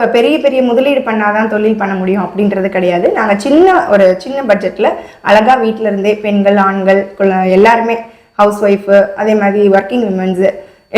இப்போ பெரிய பெரிய முதலீடு பண்ணாதான் தொழில் பண்ண முடியும் அப்படின்றது கிடையாது. நாங்கள் சின்ன ஒரு சின்ன பட்ஜெட்டில் அழகாக வீட்டில் இருந்தே பெண்கள் ஆண்கள் எல்லாருமே ஹவுஸ் ஒய்ஃபு அதே மாதிரி ஒர்க்கிங் உமன்ஸு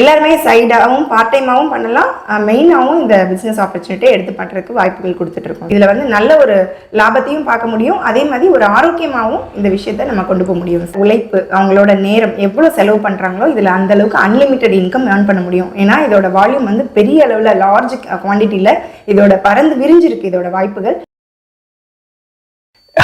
எல்லாருமே சைடாகவும் பார்ட் டைமாகவும் பண்ணலாம். மெயினாகவும் இந்த பிஸ்னஸ் ஆப்பர்ச்சுனிட்டியை எடுத்து பண்ணுறதுக்கு வாய்ப்புகள் கொடுத்துட்ருக்கோம் இதில் வந்து நல்ல ஒரு லாபத்தையும் பார்க்க முடியும். அதே மாதிரி ஒரு ஆரோக்கியமாகவும் இந்த விஷயத்தை நம்ம கொண்டு போக முடியும். உழைப்பு அவங்களோட நேரம் எவ்வளோ செலவு பண்ணுறாங்களோ இதில் அந்த அளவுக்கு அன்லிமிட்டெட் இன்கம் ஏர்ன் பண்ண முடியும். ஏன்னா இதோட வால்யூம் வந்து பெரிய அளவில் லார்ஜ் குவான்டிட்டியில் இதோட பறந்து விரிஞ்சிருக்கு இதோட வாய்ப்புகள்.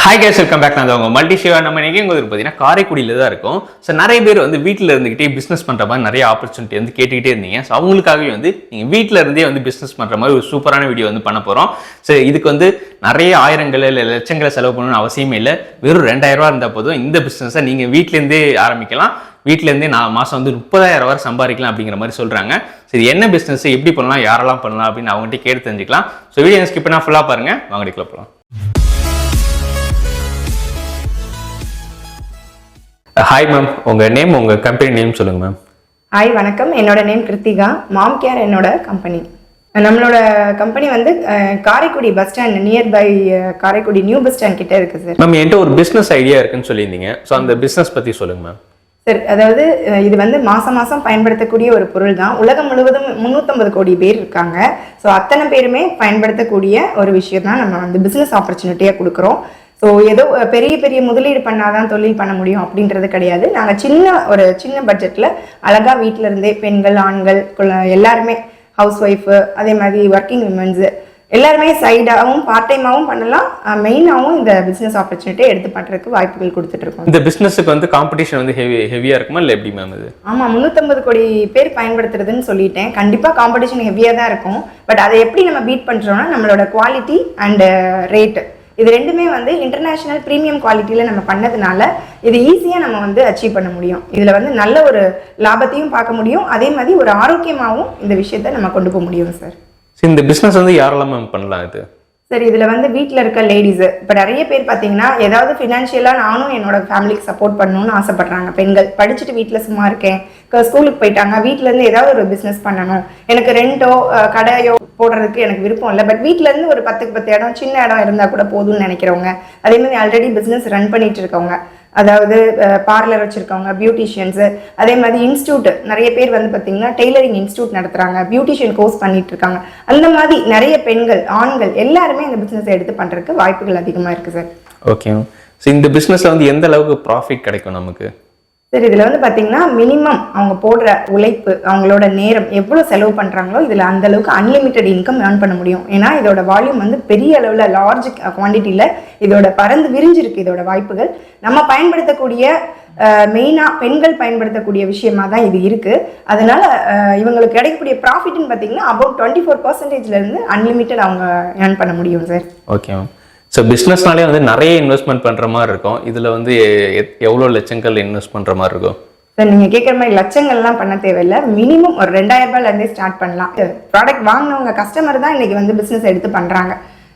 ஹாய் கேஸ் வெல்கம் பேக் நான் உங்க மல்டி ஷேவா நம்ம இன்னைக்கு வந்து பார்த்தீங்கன்னா காரைக்குடியில் தான் இருக்கும். ஸோ நிறைய பேர் வந்து வீட்டில் இருந்துகிட்டே பிஸ்னஸ் பண்ணுற மாதிரி நிறைய ஆப்பர்ச்சுனிட்டி வந்து கேட்டுக்கிட்டே இருந்தீங்க. ஸோ அவங்களுக்காகவே வந்து நீங்கள் வீட்டில் இருந்தே வந்து பிஸ்னஸ் பண்ணுற மாதிரி ஒரு சூப்பரான வீடியோ வந்து பண்ண போகிறோம் ஸோ இதுக்கு வந்து நிறைய ஆயிரங்கள் இல்லை லட்சங்களை செலவு பண்ணணும்னு அவசியமே இல்லை. வெறும் ரெண்டாயிரம் ரூபா இருந்தால் போதும் இந்த பிஸ்னஸை நீங்கள் வீட்டிலேருந்தே ஆரம்பிக்கலாம். வீட்டிலேருந்தே நான் மாதம் வந்து முப்பதாயிரம் வரை சம்பாதிக்கலாம் அப்படிங்கிற மாதிரி சொல்றாங்க. சரி என்ன பிஸ்னஸ் எப்படி பண்ணலாம்? யாரெல்லாம் பண்ணலாம்? அப்படின்னு அவங்ககிட்ட கேட்டு தெரிஞ்சுக்கலாம். ஸோ வீடியோ ஸ்கிப் பண்ணால் ஃபுல்லாக பாருங்கள் வாங்கிக்கலாம் போகலாம் ஹாய் மேம் உங்க நேம் உங்க கம்பெனி நேம் சொல்லுங்க மேம் ஹாய் வணக்கம். என்னோட நேம் கிருத்திகா. மாம் கேர் என்னோட கம்பெனி நம்மளோட கம்பெனி வந்து Karaikudi bus stand nearby Karaikudi new bus stand கிட்ட இருக்கு சார் மேம் என்கிட்ட ஒரு பிசினஸ் ஐடியா இருக்குன்னு சொல்லியிருந்தீங்க. ஸோ அந்த பிசினஸ் பத்தி சொல்லுங்க மேம் சார் அதாவது இது வந்து மாசம் மாசம் பயன்படுத்தக்கூடிய ஒரு பொருள் தான். உலகம் முழுவதும் முந்நூற்றம்பது கோடி பேர் இருக்காங்க. ஸோ அத்தனை பேருமே பயன்படுத்தக்கூடிய ஒரு விஷயம் தான் நம்ம வந்து பிஸ்னஸ் ஆப்பர்ச்சுனிட்டியாக கொடுக்குறோம். ஸோ ஏதோ பெரிய பெரிய முதலீடு பண்ணாதான் தொழில் பண்ண முடியும் அப்படின்றது கிடையாது. நாங்கள் சின்ன ஒரு சின்ன பட்ஜெட்டில் அழகாக வீட்டில் இருந்தே பெண்கள் ஆண்கள் எல்லாருமே ஹவுஸ் ஒய்ஃபு அதே மாதிரி ஒர்க்கிங் விமன்ஸு எல்லாருமே சைடாகவும் பார்ட் டைமாகவும் பண்ணலாம். மெயினாகவும் இந்த பிஸ்னஸ் ஆப்பர்ச்சுனிட்டியை எடுத்து பண்ணுறதுக்கு வாய்ப்புகள் கொடுத்துட்ருக்கோம் இந்த பிசினஸுக்கு வந்து காம்படிஷன் வந்து ஹெவி ஹெவியா இருக்குமா இல்லை எப்படி மேம் இது? ஆமாம் முந்நூற்றம்பது கோடி பேர் பயன்படுத்துறதுன்னு சொல்லிட்டேன். கண்டிப்பாக காம்படிஷன் ஹெவியாக தான் இருக்கும். பட் அதை எப்படி நம்ம பீட் பண்ணுறோம்னா நம்மளோட குவாலிட்டி அண்ட் ரேட்டு இது ரெண்டுமே வந்து இன்டர்நேஷனல் ப்ரீமியம் குவாலிட்டியில் நம்ம பண்ணதுனால இது ஈஸியாக நம்ம வந்து அச்சீவ் பண்ண முடியும். இதில் வந்து நல்ல ஒரு லாபத்தையும் பார்க்க முடியும். அதே மாதிரி ஒரு ஆரோக்கியமாகவும் இந்த விஷயத்தை நம்ம கொண்டு போக முடியும் சார் ஸோ இந்த பிஸ்னஸ் வந்து யாரெல்லாம் மேம் பண்ணலாம் இது? சரி இதில் வந்து வீட்டில் இருக்க லேடிஸு இப்போ நிறைய பேர் பார்த்தீங்கன்னா ஏதாவது ஃபினான்ஷியலாக நானும் என்னோட ஃபேமிலிக்கு சப்போர்ட் பண்ணணும்னு ஆசைப்பட்றாங்க. பெண்கள் படிச்சுட்டு வீட்டில் சும்மா இருக்கேன். ஸ்கூலுக்கு போயிட்டாங்க. வீட்டிலேருந்து ஏதாவது ஒரு பிஸ்னஸ் பண்ணணும். எனக்கு ரெண்டோ கடையோ போடுறதுக்கு எனக்கு விருப்பம் இல்லை. பட் வீட்டிலேருந்து ஒரு பத்துக்கு பத்து இடம் சின்ன இடம் இருந்தால் கூட போதும்னு நினைக்கிறவங்க. அதே மாதிரி ஆல்ரெடி பிஸ்னஸ் ரன் பண்ணிட்டு இருக்கவங்க. அதாவது பார்லர் வச்சுருக்கவங்க பியூட்டிஷியன்ஸு அதே மாதிரி இன்ஸ்டியூட் நிறைய பேர் வந்து பார்த்தீங்கன்னா டெய்லரிங் இன்ஸ்டியூட் நடத்துகிறாங்க பியூட்டிஷியன் கோர்ஸ் பண்ணிட்டு இருக்காங்க. அந்த மாதிரி நிறைய பெண்கள் ஆண்கள் எல்லாருமே இந்த பிஸ்னஸை எடுத்து பண்ணுறதுக்கு வாய்ப்புகள் அதிகமாக இருக்குது சார் ஓகே ஸோ இந்த பிஸ்னஸில் வந்து எந்த அளவுக்கு ப்ராஃபிட் கிடைக்கும் நமக்கு? சரி இதில் வந்து பார்த்தீங்கன்னா மினிமம் அவங்க போடுற உழைப்பு அவங்களோட நேரம் எவ்வளோ செலவு பண்ணுறாங்களோ இதில் அந்த அளவுக்கு அன்லிமிட்டெட் இன்கம் ஏர்ன் பண்ண முடியும். ஏன்னா இதோட வால்யூம் வந்து பெரிய அளவில் லார்ஜ் குவான்டிட்டியில் இதோட பறந்து விரிஞ்சிருக்கு இதோட வாய்ப்புகள். நம்ம பயன்படுத்தக்கூடிய மெயினாக பெண்கள் பயன்படுத்தக்கூடிய விஷயமா தான் இது இருக்குது அதனால இவங்களுக்கு கிடைக்கக்கூடிய ப்ராஃபிட்னு பார்த்தீங்கன்னா அபவுட் டுவெண்ட்டி ஃபோர் பர்சன்டேஜ்லேருந்து அன்லிமிட்டெட் அவங்க ஏர்ன் பண்ண முடியும் சார் ஓகே மேம் ஸோ பிஸ்னஸ்னாலே வந்து நிறைய இன்வெஸ்ட்மெண்ட் பண்ற மாதிரி இருக்கும். இதுல வந்து எவ்வளோ லட்சங்கள் இன்வெஸ்ட் பண்ற மாதிரி இருக்கும்? சார் நீங்கள் கேட்குற மாதிரி லட்சங்கள்லாம் பண்ண தேவையில்லை. மினிமம் ஒரு ரெண்டாயிரம் ரூபாயிலேருந்தே ஸ்டார்ட் பண்ணலாம் ப்ராடக்ட் வாங்கினவங்க கஸ்டமர் தான் இன்னைக்கு வந்து பிஸ்னஸ் எடுத்து பண்ணுறாங்க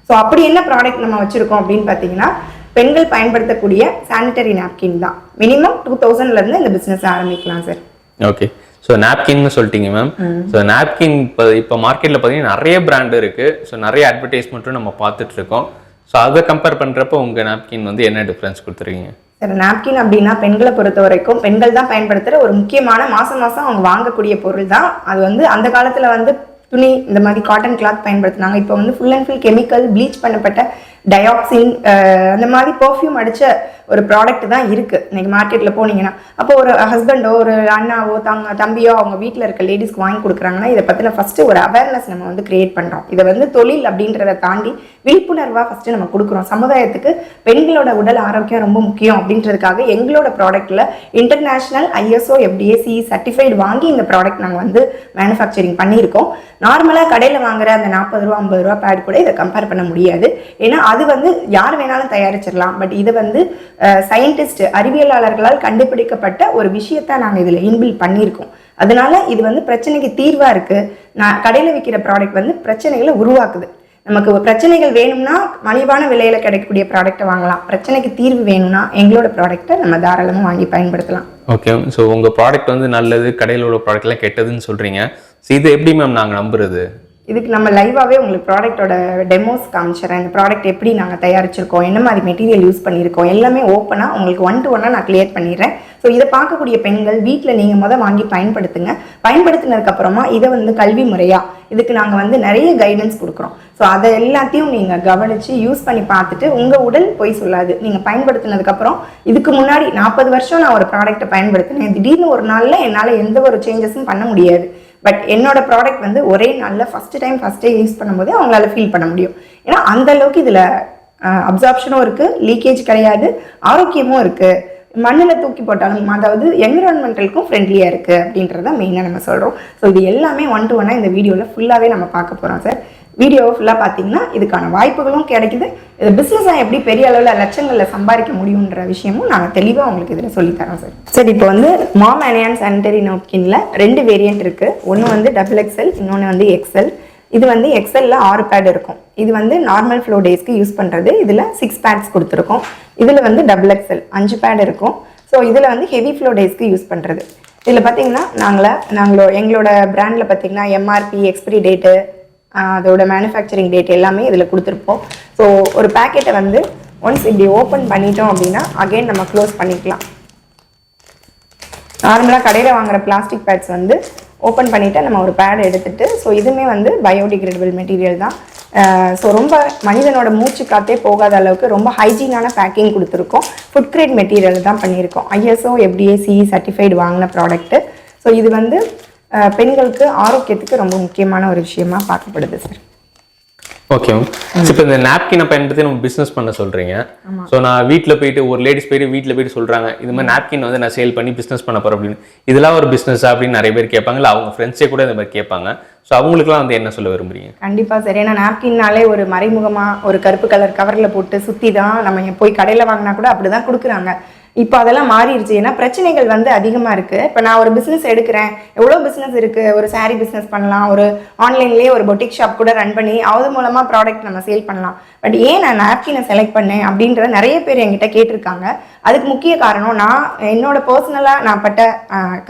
ஸோ அப்படி என்ன ப்ராடக்ட் நம்ம வச்சுருக்கோம் அப்படின்னு பார்த்தீங்கன்னா பெண்கள் பயன்படுத்தக்கூடிய சானிட்டரி நாப்கின் தான். மினிமம் டூ தௌசண்ட்லேருந்து இந்த பிஸ்னஸ் ஆரம்பிக்கலாம் சார் ஓகே ஸோ நாப்கின்னு சொல்லிட்டீங்க மேம் ஸோ நாப்கின் இப்போ இப்போ மார்க்கெட்டில் பார்த்தீங்கன்னா நிறைய பிராண்ட் இருக்கு. ஸோ நிறைய அட்வர்டைஸ்மெண்ட்டும் நம்ம பார்த்துட்டு இருக்கோம். ஸோ அதை கம்பேர் பண்ணுறப்போ உங்கள் நாப்கின் வந்து என்ன டிஃப்ரென்ஸ் கொடுத்துருக்கீங்க? சார் நாப்கின் அப்படின்னா பெண்களை பொறுத்த வரைக்கும் பெண்கள் தான் பயன்படுத்துகிற ஒரு முக்கியமான மாதம் மாதம் அவங்க வாங்கக்கூடிய பொருள் தான். அது வந்து அந்த காலத்தில் வந்து துணி இந்த மாதிரி காட்டன் கிளாத் பயன்படுத்தினாங்க. இப்போ வந்து full and full chemical bleach பண்ணப்பட்ட டயாக்சின் uh, அந்த மாதிரி பர்ஃப்யூம் அடித்த ஒரு ப்ராடக்ட் தான் இருக்குது இன்றைக்கி மார்க்கெட்டில் போனீங்கன்னா. அப்போ ஒரு ஹஸ்பண்டோ ஒரு அண்ணாவோ தங்க தம்பியோ அவங்க வீட்டில் இருக்க லேடிஸ்க்கு வாங்கி கொடுக்குறாங்கன்னா இதை பற்றின ஃபஸ்ட்டு ஒரு அவேர்னஸ் நம்ம வந்து கிரியேட் பண்ணுறோம் இதை வந்து தொழில் அப்படின்றத தாண்டி விழிப்புணர்வாக ஃபஸ்ட்டு நம்ம கொடுக்குறோம். சமுதாயத்துக்கு பெண்களோட உடல் ஆரோக்கியம் ரொம்ப முக்கியம் அப்படின்றதுக்காக எங்களோட ப்ராடக்ட்டில் international ISO FDA C certified வாங்கி இந்த ப்ராடக்ட் நாங்கள் வந்து மேனுஃபேக்சரிங் பண்ணியிருக்கோம். நார்மலாக கடையில் வாங்குற அந்த நாற்பது ரூபா ஐம்பது ரூபா பேட் கூட இதை கம்பேர் பண்ண முடியாது. ஏன்னா அது வந்து யார் வேணாலும் தயாரிச்சிடலாம். பட் இது வந்து சயின்டிஸ்ட் அறிவியலாளர்களால் கண்டுபிடிக்கப்பட்ட ஒரு விஷயத்தை நாங்கள் இதில் இன்பில் பண்ணியிருக்கோம். அதனால இது வந்து பிரச்சனைக்கு தீர்வாக இருக்குது நான் கடையில் விற்கிற ப்ராடக்ட் வந்து பிரச்சனைகளை உருவாக்குது. நமக்கு பிரச்சனைகள் வேணும்னா மலிவான விலையில கிடைக்கக்கூடிய ப்ராடக்ட்டை வாங்கலாம். பிரச்சனைக்கு தீர்வு வேணும்னா எங்களோட ப்ராடக்ட்டை நம்ம தாராளமாக வாங்கி பயன்படுத்தலாம். ஓகே ஸோ உங்கள் ப்ராடக்ட் வந்து நல்லது கடையில் உள்ள ப்ராடக்ட்லாம் கெட்டதுன்னு சொல்கிறீங்க ஸோ இது எப்படி மேம் நாங்கள் நம்புறது? இதுக்கு நம்ம லைவாகவே உங்களுக்கு ப்ராடக்ட்டோட டெமோஸ் காமிச்சிடறேன் இந்த ப்ராடக்ட் எப்படி நாங்கள் தயாரிச்சிருக்கோம் என்ன மாதிரி மெட்டீரியல் யூஸ் பண்ணியிருக்கோம் எல்லாமே ஓப்பனாக உங்களுக்கு ஒன் டு ஒன்னாக நான் கிளியர் பண்ணிடுறேன். ஸோ இதை பார்க்கக்கூடிய பெண்கள் வீட்டில் நீங்கள் மொதல் வாங்கி பயன்படுத்துங்க. பயன்படுத்தினதுக்கப்புறமா இதை வந்து கல்வி முறையாக இதுக்கு நாங்கள் வந்து நிறைய கைடன்ஸ் கொடுக்குறோம். ஸோ அதை எல்லாத்தையும் நீங்கள் கவனித்து யூஸ் பண்ணி பார்த்துட்டு உங்கள் உடல் பொய் சொல்லாது. நீங்கள் பயன்படுத்தினதுக்கப்புறம் இதுக்கு முன்னாடி நாற்பது வருஷம் நான் ஒரு ப்ராடக்ட்டை பயன்படுத்தினேன். திடீர்னு ஒரு நாளில் என்னால் எந்த ஒரு சேஞ்சஸும் பண்ண முடியாது. பட் என்னோட ப்ராடக்ட் வந்து ஒரே நாளில் ஃபஸ்ட்டு டைம் ஃபஸ்ட்டே யூஸ் பண்ணும்போது அவங்களால ஃபீல் பண்ண முடியும். ஏன்னா அந்த அளவுக்கு இதில் அப்சார்ப்ஷனும் இருக்குது லீக்கேஜ் கிடையாது ஆரோக்கியமும் இருக்குது மண்ணில் தூக்கி போட்டாலும் அதாவது என்விரான்மெண்டலுக்கும் ஃப்ரெண்ட்லியாக இருக்குது அப்படின்றத மெயினாக நம்ம சொல்கிறோம் ஸோ இது எல்லாமே ஒன் டு ஒன்னாக இந்த வீடியோவில் ஃபுல்லாகவே நம்ம பார்க்க போகிறோம் சார் வீடியோவை ஃபுல்லாக பார்த்தீங்கன்னா இதுக்கான வாய்ப்புகளும் கிடைக்குது. இது பிஸ்னஸாக எப்படி பெரிய அளவில் லட்சங்களில் சம்பாதிக்க முடியுன்ற விஷயமும் நாங்கள் தெளிவாக உங்களுக்கு இதில் சொல்லித்தரோம் சார் சார் இப்போ வந்து மாம் அனியான் சானிடரி நாப்கின்ல ரெண்டு வேரியன்ட் இருக்குது ஒன்று வந்து டபுள் எக்ஸ்எல் இன்னொன்று வந்து எக்ஸ்எல் இது வந்து எக்ஸல்ல ஆறு பேட் இருக்கும். இது வந்து நார்மல் ஃப்ளோ டேஸ்க்கு யூஸ் பண்ணுறது இதில் சிக்ஸ் பேட்ஸ் கொடுத்துருக்கோம். இதில் வந்து டபுள் எக்ஸல் அஞ்சு பேட் இருக்கும். ஸோ இதில் வந்து ஹெவி ஃப்ளோ டேஸ்க்கு யூஸ் பண்ணுறது இதில் பார்த்தீங்கன்னா நாங்கள நாங்களோ எங்களோட பிராண்டில் பார்த்தீங்கன்னா எம்ஆர்பி எக்ஸ்பிரி டேட்டு அதோட மேனுஃபேக்சரிங் டேட் எல்லாமே இதில் கொடுத்துருப்போம். ஸோ ஒரு பேக்கெட்டை வந்து ஒன்ஸ் இப்படி ஓப்பன் பண்ணிட்டோம் அப்படின்னா அகைன் நம்ம க்ளோஸ் பண்ணிக்கலாம். நார்மலாக கடையில் வாங்குற பிளாஸ்டிக் பேட்ஸ் வந்து ஓப்பன் பண்ணிவிட்டு நம்ம ஒரு பேட் எடுத்துகிட்டு ஸோ இதுவுமே வந்து பயோடிகிரேடபிள் மெட்டீரியல் தான். ஸோ ரொம்ப மனிதனோட மூச்சு காத்தே போகாத அளவுக்கு ரொம்ப ஹைஜீனான பேக்கிங் கொடுத்துருக்கோம். ஃபுட் கிரேட் மெட்டீரியல் தான் பண்ணியிருக்கோம். ஐஎஸ்ஓ எஃப்டிஏ சிஇ சர்டிஃபைடு வாங்கின ப்ராடக்ட்டு ஸோ இது வந்து பெண்களுக்கு ஆரோக்கியத்துக்கு ரொம்ப முக்கியமான ஒரு விஷயமா பார்க்கப்படுது சார் ஓகே இப்போ இந்த நாப்கினை பயன்படுத்தி நம்ம பிஸ்னஸ் பண்ண சொல்றீங்க. ஸோ நான் வீட்டில் போயிட்டு ஒரு லேடிஸ் போயிட்டு வீட்டில் போயிட்டு சொல்றாங்க இது மாதிரி நாப்கின் வந்து நான் சேல் பண்ணி பிஸ்னஸ் பண்ண போறேன் அப்படின்னு. இதெல்லாம் ஒரு பிஸ்னஸ் அப்படின்னு நிறைய பேர் கேட்பாங்க இல்லை அவங்க ஃப்ரெண்ட்ஸே கூட இந்த மாதிரி கேட்பாங்க. ஸோ அவங்களுக்குலாம் வந்து என்ன சொல்ல விரும்புறீங்க? கண்டிப்பாக சார் ஏன்னா நாப்கின்னாலே ஒரு மறைமுகமாக ஒரு கருப்பு கலர் கவரில் போட்டு சுற்றி தான் நம்ம போய் கடையில் வாங்கினா கூட அப்படி தான் கொடுக்குறாங்க. இப்போ அதெல்லாம் மாறிடுச்சு. ஏன்னா பிரச்சனைகள் வந்து அதிகமாக இருக்குது இப்போ நான் ஒரு பிஸ்னஸ் எடுக்கிறேன். எவ்வளோ பிஸ்னஸ் இருக்குது ஒரு சாரீ பிஸ்னஸ் பண்ணலாம். ஒரு ஆன்லைன்லேயே ஒரு பொட்டிக் ஷாப் கூட ரன் பண்ணி அது மூலமாக ப்ராடக்ட் நம்ம சேல் பண்ணலாம். பட் ஏன் நான் நாப்கினை செலக்ட் பண்ணேன்? அப்படின்றத நிறைய பேர் என்கிட்ட கேட்டிருக்காங்க. அதுக்கு முக்கிய காரணம் நான் என்னோட பர்சனலாக நான் பட்ட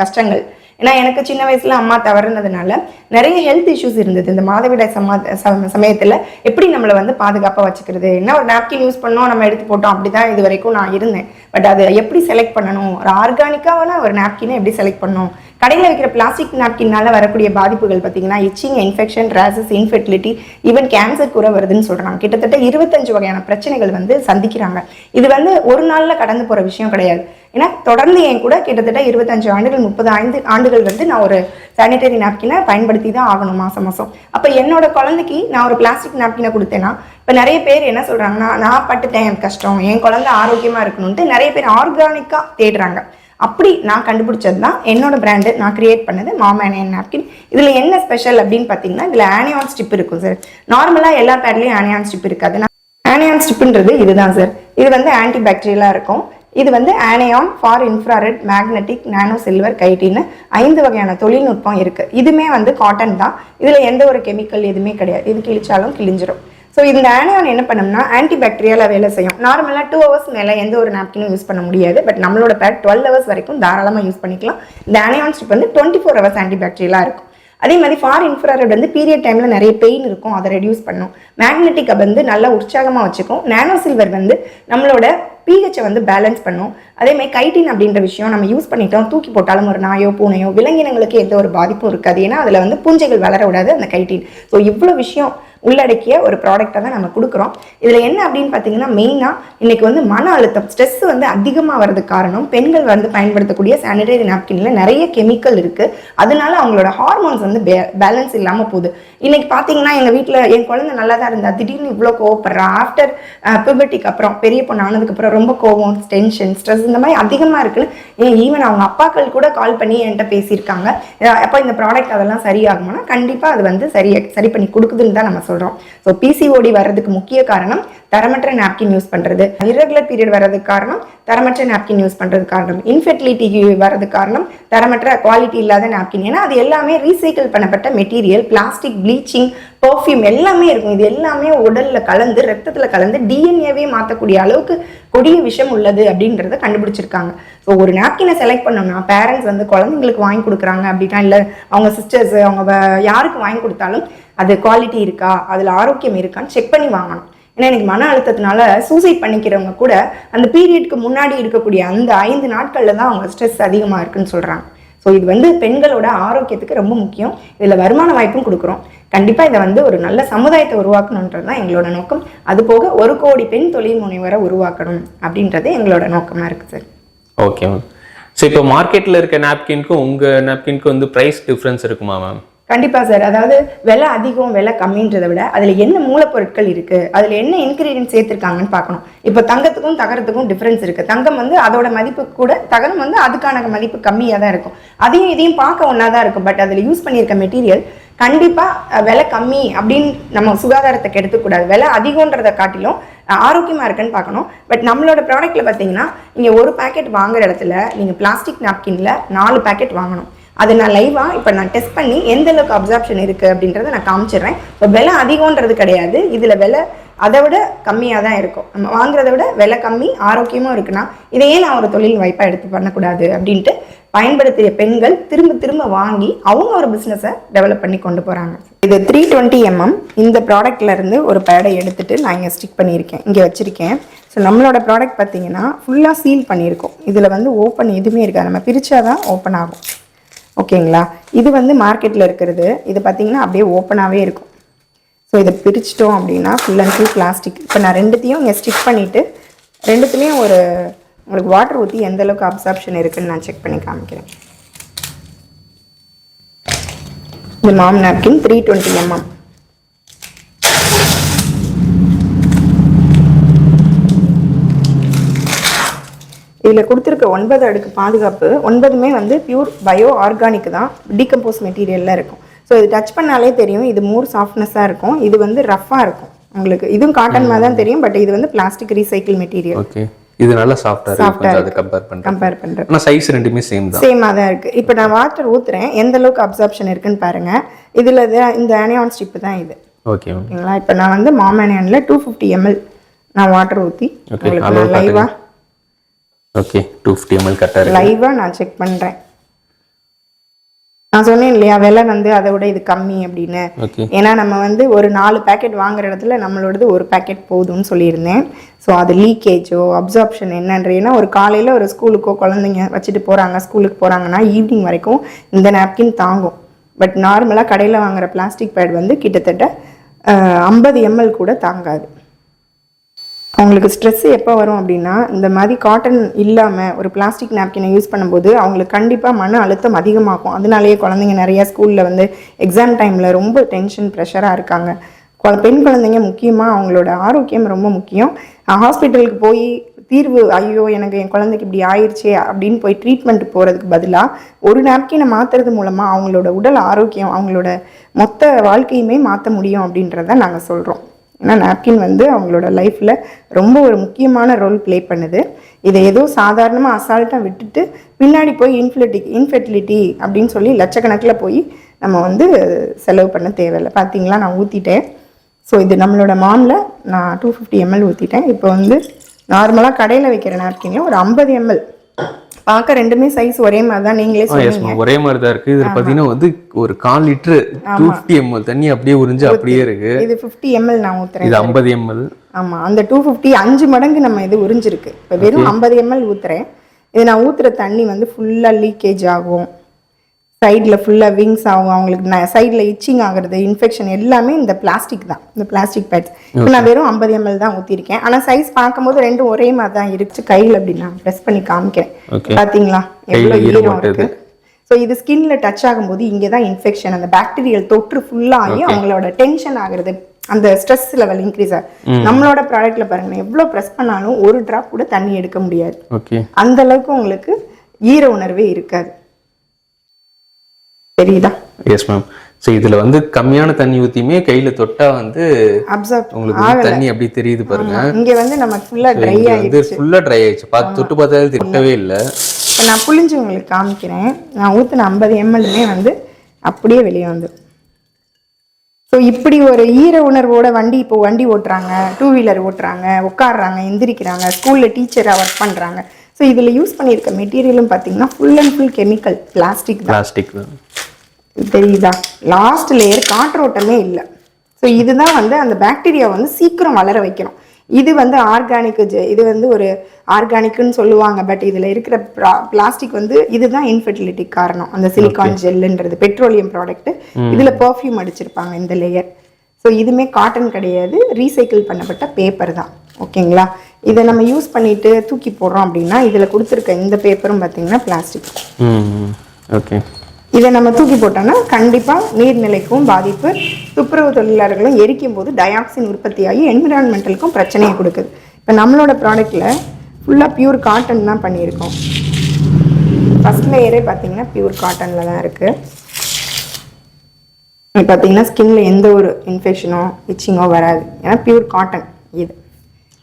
கஷ்டங்கள். ஏன்னா எனக்கு சின்ன வயசுல அம்மா தவறுனதுனால நிறைய ஹெல்த் இஷ்யூஸ் இருந்தது. இந்த மாதவிடாய் சமா சம- சமயத்துல எப்படி நம்மளை வந்து பாதுகாப்பா வச்சுக்கிறது? என்ன ஒரு நாப்கின் யூஸ் பண்ணோம் நம்ம எடுத்து போட்டோம் அப்படிதான் இது வரைக்கும் நான் இருந்தேன். பட் அதை எப்படி செலக்ட் பண்ணணும்? ஒரு ஆர்கானிக்கான ஒரு நாப்கினை எப்படி செலக்ட் பண்ணணும்? கடையில் வைக்கிற பிளாஸ்டிக் நாப்கின்னால வரக்கூடிய பாதிப்புகள் பார்த்தீங்கன்னா itching infection rashes infertility even cancer கூட வருதுன்னு சொல்கிறாங்க கிட்டத்தட்ட இருபத்தஞ்சு வகையான பிரச்சனைகள் வந்து சந்திக்கிறாங்க. இது வந்து ஒரு நாள்ல கடந்து போற விஷயம் கிடையாது. ஏன்னா தொடர்ந்து என் கூட கிட்டத்தட்ட இருபத்தஞ்சு ஆண்டுகள் முப்பது ஐந்து ஆண்டுகள் வந்து நான் ஒரு சானிடரி நாப்கினை பயன்படுத்தி தான் ஆகணும் மாதம் மாதம் அப்போ என்னோட குழந்தைக்கு நான் ஒரு பிளாஸ்டிக் நாப்கினை கொடுத்தேன்னா இப்போ நிறைய பேர் என்ன சொல்கிறாங்கன்னா நான் பட்டுட்டேன் எனக்கு கஷ்டம். என் குழந்தை ஆரோக்கியமாக இருக்கணும்ட்டு நிறைய பேர் ஆர்கானிக்காக தேடுறாங்க. அப்படி நான் கண்டுபிடிச்சது தான் என்னோட பிராண்டு நான் கிரியேட் பண்ணது மாமேனியன் நாப்கின் இதில் என்ன ஸ்பெஷல் அப்படின்னு பார்த்தீங்கன்னா இதில் ஆனியான் ஸ்டிப் இருக்கும் சார் நார்மலாக எல்லா பேட்லேயும் ஆனியான் ஸ்டிப் இருக்காது. ஆனியான் ஸ்டிப்புன்றது இதுதான் சார் இது வந்து ஆன்டி பாக்டீரியலாக இருக்கும். இது வந்து anion far infrared magnetic nano silver கைட்டின்னு ஐந்து வகையான தொழில்நுட்பம் இருக்குது இதுமே வந்து காட்டன் தான். இதில் எந்த ஒரு கெமிக்கல் எதுவுமே கிடையாது. இது கிழிச்சாலும் கிழிஞ்சிரும். ஸோ இந்த ஆனியான் என்ன பண்ணோம்னா ஆன்டி வேலை செய்யும். நார்மலாக டூ ஹவர்ஸ் மேலே எந்த ஒரு நாப்கினும் யூஸ் பண்ண முடியாது. பட் நம்மளோட பேட் டுவெல் ஹவர்ஸ் வரைக்கும் தாராளமாக யூஸ் பண்ணிக்கலாம். இந்த ஆனியான் ஸ்டிப் வந்து டுவெண்ட்டி ஃபோர் ஹவர்ஸ் ஆன்டி பாக்டீரியலாக இருக்கும். அதே மாதிரி ஃபார் இன்ஃப்ராரெட் வந்து பீரியட் டைமில் நிறைய பெயின் இருக்கும் அதை ரெடியூஸ் பண்ணும். மேக்னெட்டிக்கை வந்து நல்லா உற்சாகமாக வச்சுக்கும். நானோ சில்வர் வந்து நம்மளோட பிஹெச்சை வந்து பேலன்ஸ் பண்ணும். அதே மாதிரி கைட்டின் அப்படின்ற விஷயம் நம்ம யூஸ் பண்ணிட்டோம் தூக்கி போட்டாலும் ஒரு நாயோ பூனையோ விலங்கினங்களுக்கு எந்த ஒரு பாதிப்பும் இருக்காது. ஏன்னா அதில் வந்து பூஞ்சைகள் வளர விடாது அந்த கைட்டின் ஸோ இவ்வளோ விஷயம் உள்ளடக்கிய ஒரு ப்ராடக்ட்டை தான் நம்ம கொடுக்குறோம். இதில் என்ன அப்படின்னு பார்த்தீங்கன்னா மெயினாக இன்றைக்கி வந்து மன அழுத்தம் ஸ்ட்ரெஸ் வந்து அதிகமாக வரதுக்கு காரணம் பெண்கள் வந்து பயன்படுத்தக்கூடிய சானிடரி நாப்கினில் நிறைய கெமிக்கல் இருக்குது அதனால அவங்களோட ஹார்மோன்ஸ் வந்து பேலன்ஸ் இல்லாமல் போகுது. இன்றைக்கி பார்த்தீங்கன்னா எங்கள் வீட்டில் என் குழந்தை நல்லா தான் இருந்தா திடீர்னு இவ்வளோ கோவப்படுறா. ஆஃப்டர் பிபர்ட்டிக்கு அப்புறம் பெரிய பொண்ணு ஆனதுக்கப்புறம் ரொம்ப கோவம் டென்ஷன் ஸ்ட்ரெஸ் இந்த மாதிரி அதிகமாக இருக்குன்னு ஈவன் அவங்க அப்பாக்கள் கூட கால் பண்ணி என்கிட்ட பேசியிருக்காங்க. அப்போ இந்த ப்ராடக்ட் அதெல்லாம் சரியாகுமானா கண்டிப்பாக அது வந்து சரி சரி பண்ணி கொடுக்குதுன்னு தான் நம்ம சொல்கிறோம் ஸோ பிசிஓடி வர்றதுக்கு முக்கிய காரணம் தரமற்ற நாப்கின் யூஸ் பண்ணுறது irregular பீரியட் வர்றதுக்கு காரணம் தரமற்ற நாப்கின் யூஸ் பண்ணுறது காரணம். இன்ஃபெர்டிலிட்டி வர்றதுக்கு காரணம் தரமற்ற குவாலிட்டி இல்லாத நாப்கின் ஏன்னா அது எல்லாமே ரீசைக்கிள் பண்ணப்பட்ட மெட்டீரியல் பிளாஸ்டிக் ப்ளீச்சிங் பர்ஃப்யூம் எல்லாமே இருக்கும். இது எல்லாமே உடலில் கலந்து ரத்தத்தில் கலந்து டிஎன்ஏவே மாற்றக்கூடிய அளவுக்கு கொடிய விஷம் உள்ளது அப்படின்றத கண்டுபிடிச்சிருக்காங்க. ஸோ ஒரு நாப்கினை செலக்ட் பண்ணோம்னா பேரண்ட்ஸ் வந்து குழந்தைங்களுக்கு வாங்கி கொடுக்குறாங்க அப்படின்னா இல்லை அவங்க சிஸ்டர்ஸ் அவங்க யாருக்கு வாங்கி கொடுத்தாலும் அது குவாலிட்டி இருக்கா? அதில் ஆரோக்கியம் இருக்கான்னு செக் பண்ணி வாங்கணும். ஏன்னா எனக்கு மன அழுத்தத்தினால சூசைட் பண்ணிக்கிறவங்க கூட அந்த பீரியட்க்கு முன்னாடி இருக்கக்கூடிய அந்த ஐந்து நாட்களில் தான் அவங்க ஸ்ட்ரெஸ் அதிகமாக இருக்குன்னு சொல்கிறாங்க ஸோ இது வந்து பெண்களோட ஆரோக்கியத்துக்கு ரொம்ப முக்கியம். இதில் வருமான வாய்ப்பும் கொடுக்குறோம். கண்டிப்பாக இதை வந்து ஒரு நல்ல சமுதாயத்தை உருவாக்கணுன்றது தான் எங்களோட நோக்கம். அது போக ஒரு கோடி பெண் தொழில் முனைவரை உருவாக்கணும் அப்படின்றது எங்களோட நோக்கமாக இருக்குது சார் ஓகே மேம் ஸோ இப்போ மார்க்கெட்டில் இருக்க நாப்கின்க்கும் உங்கள் நாப்கின்க்கும் வந்து ப்ரைஸ் டிஃப்ரென்ஸ் இருக்குமா மேம் கண்டிப்பாக சார் அதாவது விலை அதிகம் விலை கம்மின்றதை விட அதில் என்ன மூலப்பொருட்கள் இருக்குது அதில் என்ன இன்க்ரீடியன்ட் சேர்த்துருக்காங்கன்னு பார்க்கணும். இப்போ தங்கத்துக்கும் தகரத்துக்கும் டிஃப்ரென்ஸ் இருக்குது தங்கம் வந்து அதோட மதிப்பு கூட தகரம் வந்து அதுக்கான மதிப்பு கம்மியாக தான் இருக்கும். அதையும் இதையும் பார்க்க ஒன்றா தான் இருக்கும். பட் அதில் யூஸ் பண்ணியிருக்க மெட்டீரியல் கண்டிப்பாக விலை கம்மி அப்படின்னு நம்ம சுகாதாரத்தை கெடுத்துக்கூடாது விலை அதிகன்றதை காட்டிலும் ஆரோக்கியமாக இருக்குன்னு பார்க்கணும். பட் நம்மளோட ப்ராடக்ட்டில் பார்த்தீங்கன்னா நீங்கள் ஒரு பேக்கெட் வாங்குற இடத்துல நீங்கள் பிளாஸ்டிக் நாப்கினில் நாலு பேக்கெட் வாங்கணும். அது நான் லைவாக இப்போ நான் டெஸ்ட் பண்ணி எந்த அளவுக்கு அப்சார்ப்ஷன் இருக்குது அப்படின்றத நான் காமிச்சிடுறேன். இப்போ விலை அதிகம்ன்றது கிடையாது. இதில் விலை அதை விட கம்மியாக தான் இருக்கும். நம்ம வாங்குறத விட விலை கம்மி ஆரோக்கியமும் இருக்குன்னா இதையே நான் ஒரு தொழில் வாய்ப்பாக எடுத்து பண்ணக்கூடாது அப்படின்ட்டு பயன்படுத்திய பெண்கள் திரும்ப திரும்ப வாங்கி அவங்க ஒரு பிஸ்னஸை டெவலப் பண்ணி கொண்டு போகிறாங்க இது த்ரீ டுவெண்ட்டி எம்எம் இந்த ப்ராடக்ட்லேருந்து ஒரு பேடை எடுத்துகிட்டு நான் இங்கே ஸ்டிக் பண்ணியிருக்கேன். இங்கே வச்சுருக்கேன். ஸோ நம்மளோட ப்ராடக்ட் பார்த்தீங்கன்னா ஃபுல்லாக சீல் பண்ணியிருக்கோம். இதில் வந்து ஓப்பன் எதுவுமே இருக்காது. நம்ம பிரித்தா தான் ஓப்பன் ஆகும். ஓகேங்களா? இது வந்து மார்க்கெட்டில் இருக்கிறது. இது பார்த்தீங்கன்னா அப்படியே ஓப்பனாகவே இருக்கும். ஸோ இதை பிரிச்சிட்டோம் அப்படின்னா ஃபுல் அண்ட் ஃபுல் பிளாஸ்டிக் இப்போ நான் ரெண்டுத்தையும் இங்கே ஸ்டிக் பண்ணிவிட்டு ரெண்டுத்துலேயும் ஒரு உங்களுக்கு வாட்டர் ஊற்றி எந்த அளவுக்கு அப்சார்ப்ஷன் இருக்குதுன்னு நான் செக் பண்ணி காமிக்கிறேன். இந்த மாம் நாப்கின் த்ரீ டுவெண்ட்டி எம்எம் இதில் கொடுத்துருக்க ஒன்பது அடுக்கு பாதுகாப்பு ஒன்பதுமே வந்து பியூர் பயோ ஆர்கானிக் தான் டீகம்போஸ் மெட்டீரியலில் இருக்கும். ஸோ இது டச் பண்ணாலே தெரியும் இது மோர் சாஃப்ட்னஸாக இருக்கும் இது வந்து ரஃப்பாக இருக்கும். உங்களுக்கு இதுவும் காட்டன் மாதிரி தான் தெரியும் பட் இது வந்து பிளாஸ்டிக் ரீசைக்கிள் மெட்டீரியல் ஓகே இது நல்லா Soft-ஆ இருக்கு. கம்பேர் பண்ணுறேன் கம்பேர் பண்ணுறது ஆனால் சைஸ் ரெண்டுமே சேம் தான். சேமாக தான் இருக்குது இப்போ நான் வாட்டர் ஊற்றுறேன் எந்த அளவுக்கு அப்சார்ப்ஷன் இருக்குன்னு பாருங்கள் இதில் இந்த அனியான் ஸ்டிப்பு தான் இது. ஓகே மேம் ஓகேங்களா? இப்போ நான் வந்து மாமேனியனில் டூ ஃபிஃப்டி எம்எல் நான் வாட்டர் ஊற்றி Okay, உங்களுக்கு லைவாக ஓகே டூ ஃபிஃப்டி எம்எல் கரெக்டாக லைவாக நான் செக் பண்ணுறேன் நான் சொன்னேன் இல்லையா விலை வந்து அதை விட இது கம்மி அப்படின்னு. ஏன்னா நம்ம வந்து ஒரு நாலு பேக்கெட் வாங்குற இடத்துல நம்மளோடது ஒரு பேக்கெட் போதும்னு சொல்லியிருந்தேன். ஸோ அது லீக்கேஜோ அப்சார்ப்ஷன் என்னன்ற ஏன்னா ஒரு காலையில் ஒரு ஸ்கூலுக்கோ குழந்தைங்க வச்சுட்டு போகிறாங்க ஸ்கூலுக்கு போகிறாங்கன்னா ஈவினிங் வரைக்கும் இந்த நாப்கின் தாங்கும். பட் நார்மலாக கடையில் வாங்குற பிளாஸ்டிக் பேட் வந்து கிட்டத்தட்ட ஐம்பது எம்எல் கூட தாங்காது. அவங்களுக்கு ஸ்ட்ரெஸ் எப்போ வரும் அப்படின்னா இந்த மாதிரி காட்டன் இல்லாமல் ஒரு பிளாஸ்டிக் நாப்கினை யூஸ் பண்ணும்போது அவங்களுக்கு கண்டிப்பாக மன அழுத்தம் அதிகமாகும். அதனாலேயே குழந்தைங்க நிறையா ஸ்கூலில் வந்து எக்ஸாம் டைமில் ரொம்ப டென்ஷன் ப்ரெஷராக இருக்காங்க. பெண் குழந்தைங்க முக்கியமாக அவங்களோட ஆரோக்கியம் ரொம்ப முக்கியம். ஹாஸ்பிட்டலுக்கு போய் தீர்வு ஐயோ எனக்கு என் குழந்தைக்கு இப்படி ஆயிடுச்சே அப்படின்னு போய் ட்ரீட்மெண்ட் போகிறதுக்கு பதிலாக ஒரு நாப்கினை மாற்றுறது மூலமாக அவங்களோட உடல் ஆரோக்கியம் அவங்களோட மொத்த வாழ்க்கையுமே மாற்ற முடியும் அப்படின்றத நாங்கள் சொல்கிறோம் ஏன்னா நாப்கின் வந்து அவங்களோட லைஃப்பில் ரொம்ப ஒரு முக்கியமான ரோல் ப்ளே பண்ணுது. இதை ஏதோ சாதாரணமாக அசால்ட்டாக விட்டுட்டு பின்னாடி போய் இன்ஃபிலிட்டி இன்ஃபெர்டிலிட்டி அப்படின்னு சொல்லி லட்சக்கணக்கில் போய் நம்ம வந்து செலவு பண்ண தேவையில்லை. பார்த்தீங்களா? நான் ஊற்றிட்டேன் ஸோ இது நம்மளோட மாமில் நான் டூ ஃபிஃப்டி எம்எல் ஊற்றிட்டேன் இப்போ வந்து நார்மலாக கடையில் வைக்கிற நாப்கின்ல ஒரு ஐம்பது எம்எல் பார்க்க ரெண்டுமே சைஸ் ஒரே மாதிரி தான் நீங்களே மேம் ஒரே மாதிரி தான் இருக்கு. இதுல பாத்தீங்கன்னா வந்து ஒரு கால் லிட்டரு டூ ஃபிஃப்டி எம்எல் தண்ணி அப்படியே உறிஞ்சு அப்படியே இருக்கு. இது ஃபிஃப்டி எம்எல் நான் ஊற்றுறேன் இது ஐம்பது எம்எல் ஆமா அந்த டூ ஃபிஃப்டி அஞ்சு மடங்கு நம்ம இது உறிஞ்சிருக்கு. இப்போ வெறும் ஐம்பது எம்எல் ஊத்துறேன். இது நான் ஊத்துற தண்ணி வந்து ஃபுல்லா லீக்கேஜ் ஆகும். சைடில் ஃபுல்லாக விங்ஸ் ஆகும் அவங்களுக்கு சைடில் இச்சிங் ஆகுறது இன்ஃபெக்ஷன் எல்லாமே இந்த பிளாஸ்டிக் தான். இந்த பிளாஸ்டிக் பேட்ஸ் இப்போ நான் வெறும் ஐம்பது எம்எல் தான் ஊற்றிருக்கேன் ஆனால் சைஸ் பார்க்கும்போது ரெண்டும் ஒரே மாதிரி தான் இருக்கு கையில் அப்படி நான் ப்ரெஸ் பண்ணி காமிக்கிறேன். பார்த்தீங்களா எவ்வளோ ஈரம் ஈரம் ஒட்டுது. இருக்கு. ஸோ இது ஸ்கின்ல டச் ஆகும்போது இங்கே தான் இன்ஃபெக்ஷன் அந்த பாக்டீரியல் தொற்று ஃபுல்லாக அவங்களோட டென்ஷன் ஆகுறது. அந்த ஸ்ட்ரெஸ் லெவல் இன்க்ரீஸ் ஆகும் நம்மளோட ப்ராடக்ட்ல பாருங்க எவ்வளோ ப்ரெஸ் பண்ணாலும் ஒரு டிராப் கூட தண்ணி எடுக்க முடியாது. அந்த அளவுக்கு உங்களுக்கு ஈர உணர்வே இருக்காது. தெரியுதா? எஸ் மேம் ஸோ இதுல வந்து கம்மியான தண்ணி ஊத்தியுமே கையில தொட்டா வந்து அப்சர்வ் உங்களுக்கு தண்ணி அப்படி தெரியுது பாருங்க. இங்க வந்து நம்ம ஃபுல்லா ட்ரை இங்க ஆகி வந்து ஃபுல்லா ட்ரை ஆயிடுச்சு. பார்த்து தொட்டு பார்த்தாலே திட்டவே இல்லை. இப்போ நான் புளிஞ்சு உங்களுக்கு காமிக்கிறேன். நான் ஊற்றின ஐம்பது எம்எல்மே வந்து அப்படியே வெளியே வந்துடும் ஸோ இப்படி ஒரு ஈர உணர்வோட வண்டி இப்போ வண்டி ஓட்டுறாங்க டூ வீலர் ஓட்டுறாங்க உட்காடுறாங்க எந்திரிக்கிறாங்க ஸ்கூலில் டீச்சராக ஒர்க் பண்ணுறாங்க ஸோ இதில் யூஸ் பண்ணியிருக்க மெட்டீரியலும் பார்த்தீங்கன்னா full and full chemical plastic plastic தான். தெரியுதா? லாஸ்ட் லேயர் காற்றோட்டமே இல்லை. ஸோ இதுதான் வந்து அந்த பாக்டீரியா வந்து சீக்கிரம் வளர வைக்கணும். இது வந்து ஆர்கானிக் இது வந்து ஒரு ஆர்கானிக்னு சொல்லுவாங்க. பட் இதில் இருக்கிற பிளாஸ்டிக் வந்து இதுதான் இன்ஃபெர்டிலிட்டி காரணம். அந்த சிலிகான் ஜெல்லுன்றது பெட்ரோலியம் ப்ராடக்ட் இதில் பர்ஃப்யூம் அடிச்சிருப்பாங்க இந்த லேயர் ஸோ இதுவுமே காட்டன் கிடையாது. ரீசைக்கிள் பண்ணப்பட்ட பேப்பர் தான். ஓகேங்களா இதை நம்ம யூஸ் பண்ணிட்டு தூக்கி போடுறோம் அப்படின்னா இதில் கொடுத்துருக்க இந்த பேப்பரும் பார்த்தீங்கன்னா பிளாஸ்டிக் ஓகே இதை நம்ம தூக்கி போட்டோம்னா கண்டிப்பாக நீர்நிலைக்கும் பாதிப்பு துப்புரவு தொழிலாளர்களும் எரிக்கும் போது டயாக்சின் உற்பத்தியாகி என்விரான்மெண்டலுக்கும் பிரச்சனையை கொடுக்குது. இப்போ நம்மளோட ப்ராடக்ட்டில் ஃபுல்லாக பியூர் காட்டன் தான் பண்ணியிருக்கோம். ஃபஸ்ட் லேயரே பார்த்தீங்கன்னா பியூர் காட்டனில் தான் இருக்குது பார்த்தீங்கன்னா ஸ்கின்ல எந்த ஒரு இன்ஃபெக்ஷனோ இச்சிங்கோ வராது. ஏன்னா பியூர் காட்டன் இது.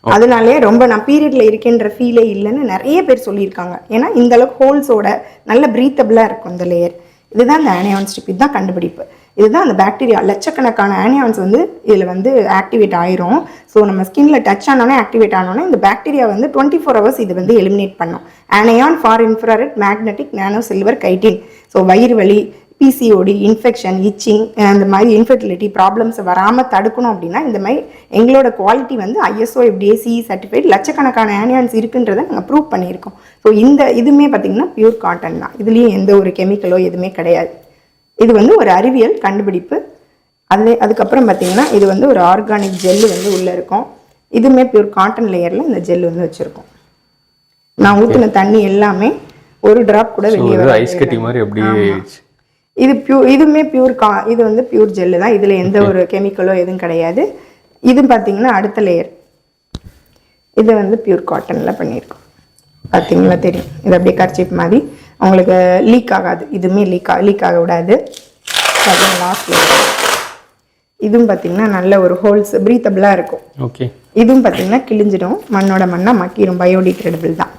அதனாலே ரொம்ப நான் பீரியட்ல இருக்கேன்ற ஃபீலே இல்லைன்னு நிறைய பேர் சொல்லியிருக்காங்க. ஏன்னா இந்த அளவுக்கு ஹோல்ஸோட நல்ல ப்ரீத்தபிளாக இருக்கும் இந்த லேயர் இதுதான் இந்த ஆனியான் ஸ்ட்ரிப் இதுதான் கண்டுபிடிப்பு. இதுதான் அந்த பாக்டீரியா லட்சக்கணக்கான ஆனியான்ஸ் வந்து இதில் வந்து ஆக்டிவேட் ஆயிரும். ஸோ நம்ம ஸ்கின்ல டச் ஆனோடனே ஆக்டிவேட் ஆனோடனே இந்த பாக்டீரியா வந்து டுவெண்ட்டி ஃபோர் ஹவர்ஸ் இது வந்து எலிமினேட் பண்ணும். Anion far infrared magnetic nano silver chitin so வயிறு வலி பிசிஓடி இன்ஃபெக்ஷன் இச்சிங் அந்த மாதிரி இன்ஃபர்டிலிட்டி ப்ராப்ளம்ஸ் வராமல் தடுக்கணும் அப்படின்னா இந்த மாதிரி எங்களோட குவாலிட்டி வந்து ஐஎஸ்ஓ எஃப்டிஏ சிஇ சர்டிஃபைட் லட்சக்கணக்கான ஆனியான்ஸ் இருக்குன்றதை நாங்கள் ப்ரூவ் பண்ணியிருக்கோம். ஸோ இந்த இதுவுமே பார்த்தீங்கன்னா பியூர் காட்டன் தான். இதுலேயும் எந்த ஒரு கெமிக்கலோ எதுவுமே கிடையாது. இது வந்து ஒரு அறிவியல் கண்டுபிடிப்பு. அது அதுக்கப்புறம் பார்த்தீங்கன்னா இது வந்து ஒரு ஆர்கானிக் ஜெல்லு வந்து உள்ளே இருக்கும். இதுவுமே பியூர் காட்டன் லேயரில் இந்த ஜெல் வந்து வச்சுருக்கோம். நான் ஊற்றின தண்ணி எல்லாமே ஒரு டிராப் கூட வெளியே. ஐஸ் கட்டி மாதிரி அப்படியே இது பியூ இதுவுமே பியூர் கா இது வந்து பியூர் ஜெல்லு தான். இதில் எந்த ஒரு கெமிக்கலோ எதுவும் கிடையாது. இது பார்த்தீங்கன்னா அடுத்த லேயர் இது வந்து பியூர் காட்டனில் பண்ணியிருக்கோம். பார்த்தீங்களா தெரியும். இது அப்படியே கர்ச்சிப் மாதிரி. உங்களுக்கு லீக் ஆகாது. இதுவுமே லீக் லீக் ஆக விடாது. லாஸ்ட் லேயர் இதுவும் பார்த்தீங்கன்னா நல்ல ஒரு ஹோல்ஸ் ப்ரீத்தபிளாக இருக்கும். ஓகே இதுவும் பார்த்தீங்கன்னா கிழிஞ்சிடும். மண்ணோட மண்ணாக மக்கிரும். பயோடிகிரேடபிள் தான்.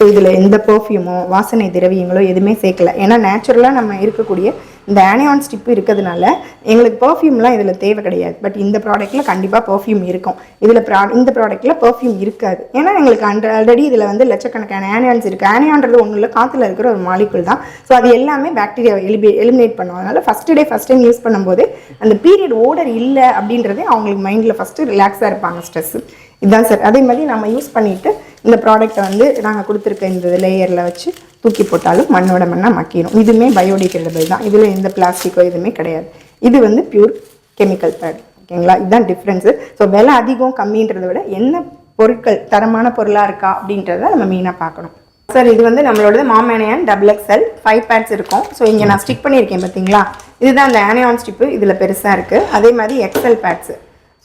ஸோ இதில் எந்த பர்ஃப்யூமோ வாசனை திரவியங்களோ எதுவுமே சேர்க்கல. ஏன்னா நேச்சுரலாக நம்ம இருக்கக்கூடிய இந்த ஆனியான் ஸ்டிப்பு இருக்கிறதுனால எங்களுக்கு பர்ஃப்யூம்லாம் இதில் தேவை கிடையாது. பட் இந்த ப்ராடக்ட்டில் கண்டிப்பாக பர்ஃப்யூம் இருக்கும். இதில் ப்ரா இந்த ப்ராடக்ட்டில் பர்ஃப்யூம் இருக்காது. ஏன்னா எங்களுக்கு அண்ட் ஆல்ரெடி இதில் வந்து லட்சக்கணக்கான ஆனியான்ஸ் இருக்குது ஆனியான்றது ஒன்றும் இல்லை காற்றுல இருக்கிற ஒரு மாலிகுல் தான். ஸோ அது எல்லாமே பாக்டீரியா எலிபி எலிமினேட் பண்ணும். அதனால் first day first time use பண்ணும்போது அந்த பீரியட் ஓடர் இல்லை அப்படின்றதே அவங்களுக்கு மைண்டில் ஃபஸ்ட்டு ரிலாக்ஸாக இருப்பாங்க ஸ்ட்ரெஸ் இதுதான் சார் அதே மாதிரி நம்ம யூஸ் பண்ணிவிட்டு இந்த ப்ராடக்ட்டை வந்து நாங்கள் கொடுத்துருக்க இந்த லேயரில் வச்சு தூக்கி போட்டாலும் மண்ணோட மண்ணாக மக்கிடும் இதுவுமே பயோடிகிரேடபிள் தான். இதில் எந்த பிளாஸ்டிக்கோ எதுவுமே கிடையாது. இது வந்து பியூர் கெமிக்கல் பேட் ஓகேங்களா? இதுதான் டிஃப்ரென்ஸு ஸோ விலை அதிகம் கம்மின்றதை விட என்ன பொருட்கள் தரமான பொருளாக இருக்கா அப்படின்றத நம்ம மெயினாக பார்க்கணும். சார் இது வந்து நம்மளோடது மாமேனியான் டபுள் எக்ஸ்எல் ஃபைவ் பேட்ஸ் இருக்கும். ஸோ இங்கே நான் ஸ்டிக் பண்ணியிருக்கேன் பார்த்தீங்களா? இதுதான் அந்த ஆனியான் ஸ்டிப்பு இதில் பெருசாக இருக்குது அதே மாதிரி எக்ஸ்எல் பேட்ஸு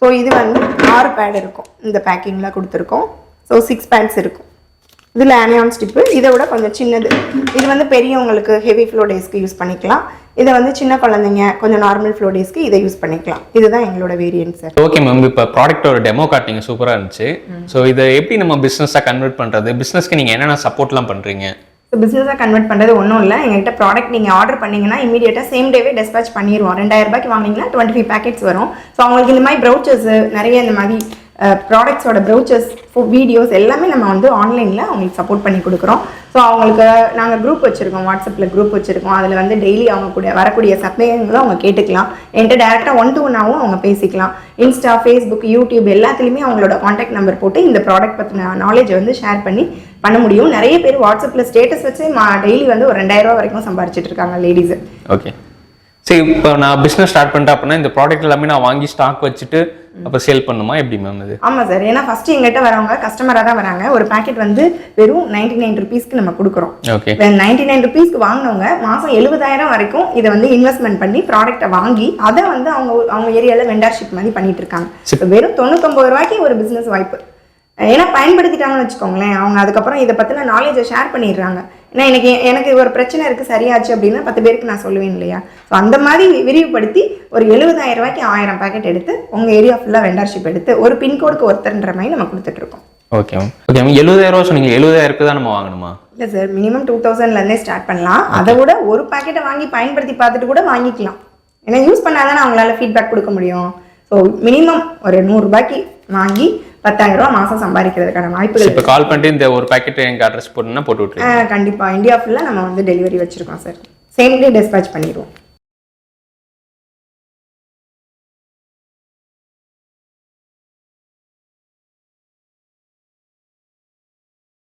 ஸோ இது வந்து ஆறு பேட் இருக்கும். இந்த பேக்கிங்கில் கொடுத்துருக்கோம். ஸோ சிக்ஸ் பேட்ஸ் இருக்கும். இதில் ஆனியான் ஸ்டிப்பு இதை விட கொஞ்சம் சின்னது. இது வந்து பெரியவங்களுக்கு ஹெவி ஃப்ளோ டேஸ்க்கு யூஸ் பண்ணிக்கலாம். இதை வந்து சின்ன குழந்தைங்க கொஞ்சம் நார்மல் ஃப்ளோ டேஸ்க்கு இதை யூஸ் பண்ணிக்கலாம். இதுதான் எங்களோட வேரியன்ட் சார் ஓகே மேம் இப்போ ப்ராடக்ட்டோட டெமோ காட்டிங்க சூப்பராக இருந்துச்சு. ஸோ இதை எப்படி நம்ம பிஸ்னஸாக கன்வெர்ட் பண்ணுறது பிஸ்னஸ்க்கு நீங்கள் என்னென்ன சப்போர்ட்லாம் பண்ணுறீங்க ஸோ பிஸ்னஸாக கன்வெர்ட் பண்ணுறது ஒன்றும் இல்லை. எங்ககிட்ட ப்ராடக்ட் நீங்கள் ஆர்டர் பண்ணீங்கன்னா இமீடியட்டாக சேம் டேவே டிஸ்பேச் பண்ணிடுவோம் ரெண்டாயிரம் ரூபாய்க்கு வாங்கினீங்கன்னா டுவெண்ட்டி ஃபைவ் பேக்கெட்ஸ் வரும். ஸோ அவங்களுக்கு இந்த மாதிரி ப்ரௌச்சர்ஸ் நிறைய இந்த மாதிரி ப்ராடக்ட்ஸோட ப்ரௌச்சர்ஸ் வீடியோஸ் எல்லாமே நம்ம வந்து ஆன்லைனில் அவங்களுக்கு சப்போர்ட் பண்ணி கொடுக்குறோம். ஸோ அவங்களுக்கு நாங்கள் குரூப் வச்சுருக்கோம் வாட்ஸ்அப்பில் குரூப் வச்சுருக்கோம். அதில் வந்து டெய்லி அவங்க கூட வரக்கூடிய சந்தேகங்களும் அவங்க கேட்டுக்கலாம். என்கிட்ட டேரெக்டாக ஒன் டு ஒன்னாகவும் அவங்க பேசிக்கலாம். இன்ஸ்டா ஃபேஸ்புக் யூடியூப் எல்லாத்துலேயுமே அவங்களோட காண்டாக்ட் நம்பர் போட்டு இந்த ப்ராடக்ட் பற்றின நாலேஜை வந்து ஷேர் பண்ணி பண்ண முடியும். நிறைய பேர் வாட்ஸ்அப்பில் ஸ்டேட்டஸ் வச்சு டெய்லி வந்து ஒரு ரெண்டாயிரம் ரூபா வரைக்கும் சம்பாரிச்சிட்டு இருக்காங்க லேடிஸு ஓகே சரி இப்போ நான் பிஸ்னஸ் ஸ்டார்ட் பண்ணிட்டேன் அப்படின்னா இந்த ப்ராடக்ட் எல்லாமே நான் வாங்கி ஸ்டாக் வச்சுட்டு அப்போ சேல் பண்ணுமா? எப்படி மேம் இது? ஆமாம் சார் ஏன்னா ஃபர்ஸ்ட் எங்கிட்ட வரவங்க கஸ்டமராக தான் வராங்க. ஒரு பாக்கெட் வந்து வெறும் நைன்டி நைன் ருபீஸ்க்கு நம்ம கொடுக்குறோம். ஓகே நைன்டி நைன் ருபீஸ்க்கு வாங்கினவங்க மாதம் எழுபதாயிரம் வரைக்கும் இதை வந்து இன்வெஸ்ட்மெண்ட் பண்ணி ப்ராடக்ட்டை வாங்கி அதை வந்து அவங்க அவங்க ஏரியாவில் வெண்டார்ஷிப் மாதிரி பண்ணிட்டு இருக்காங்க. இப்ப வெறும் தொண்ணூத்தொம்பது ரூபாய்க்கு ஒரு பிஸ்னஸ் வாய்ப்பு. ஏன்னா பயன்படுத்திட்டாங்கன்னு வச்சுக்கோங்களேன். அவங்க அதுக்கப்புறம் இதை பற்றின நாலேஜை ஷேர் பண்ணிடுறாங்க. ஏன்னா எனக்கு எனக்கு ஒரு பிரச்சனை இருக்குது சரியாச்சு அப்படின்னா பத்து பேருக்கு நான் சொல்லுவேன் இல்லையா? ஸோ அந்த மாதிரி விரிவுபடுத்தி ஒரு எழுபதாயிரம் ரூபாய்க்கு ஆயிரம் பாக்கெட் எடுத்து உங்கள் ஏரியா ஃபுல்லாக வெண்டார்ஷிப் எடுத்து ஒரு பின்கோடுக்கு ஒருத்தர்ன்ற மாதிரி நம்ம கொடுத்துட்ருக்கோம் ஓகே மேம் ஓகே மேம் எழுபதாயிரம் ரூபா சொன்னீங்க. எழுபதாயிரத்துக்கு தான் நம்ம வாங்கணுமா? இல்லை சார் மினிமம் டூ தௌசண்ட்லேருந்தே ஸ்டார்ட் பண்ணலாம். அதை விட ஒரு பாக்கெட்டை வாங்கி பயன்படுத்தி பார்த்துட்டு கூட வாங்கிக்கலாம். ஏன்னா யூஸ் பண்ணாதானே அவங்களால ஃபீட்பேக் கொடுக்க முடியும். ஸோ மினிமம் ஒரு நூறுரூபாய்க்கு வாங்கி பத்தாயிரம் ரூபாய் மாதம் சம்பாதிக்கிறதுக்கான வாய்ப்புகள் இப்போ கால் பண்ணிட்டு இந்த ஒரு பாக்கெட் எனக்கு அட்ரஸ் போட்டுன்னா போட்டு விட்டுருங்க. கண்டிப்பா. இந்தியா ஃபுல்லாக நம்ம வந்து டெலிவரி வச்சிருக்கோம் சார் சேம் டே டிஸ்பேச் பண்ணிடுவோம்.